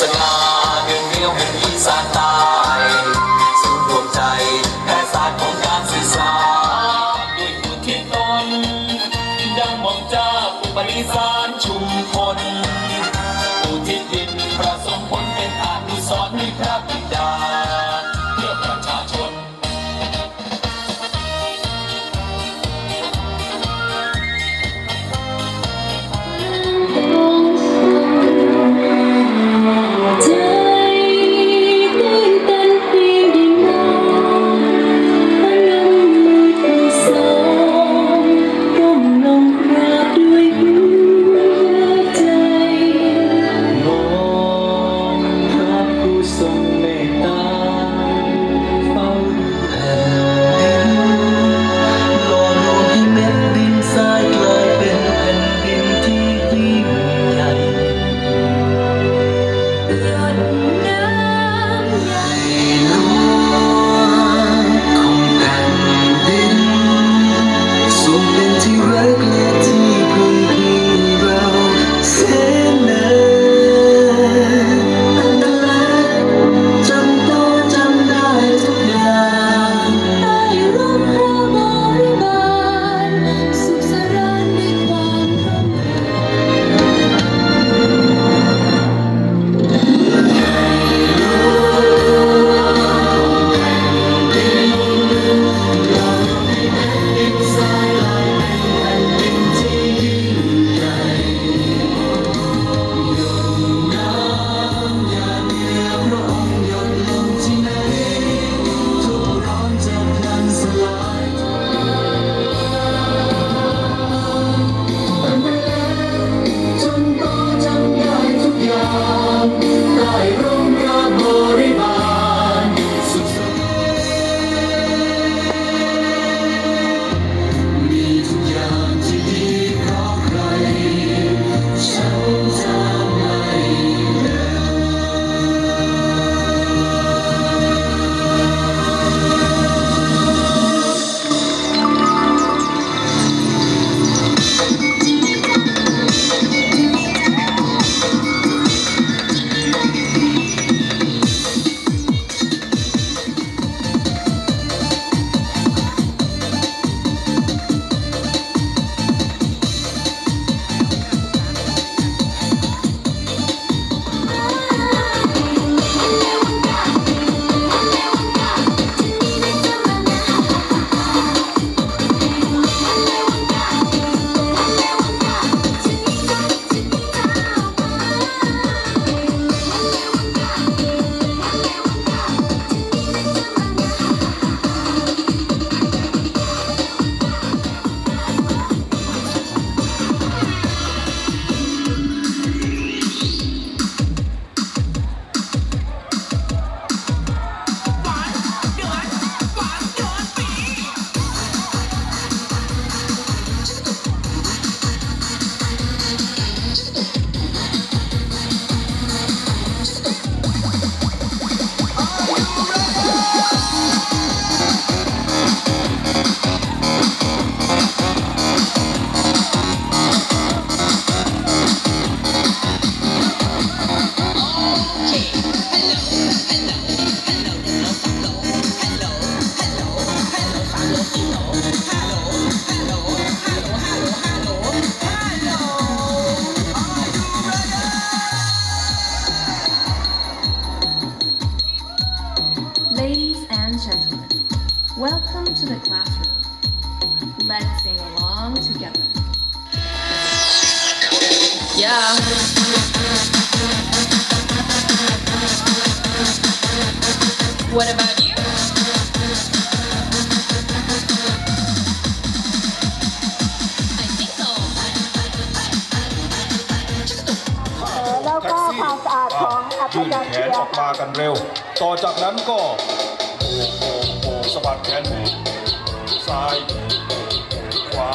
สง่าเดินเดียวเห่นอีสานใต้สุดดวงใจแผ่ศาสตร์ของการสื่อสารด้วยมือที่ตนดังมองจ้าปุปนิสา Welcome to the classroom. Let's sing along together. Yeah. What about you? I think so. แล้วก็ความสะอาดของอัปยื่นยาแขเชีนยออกมากันเร็ว ต่อจากนั้นก็ โอ้โหโอ้ สะบัดแขนซ้ายขวา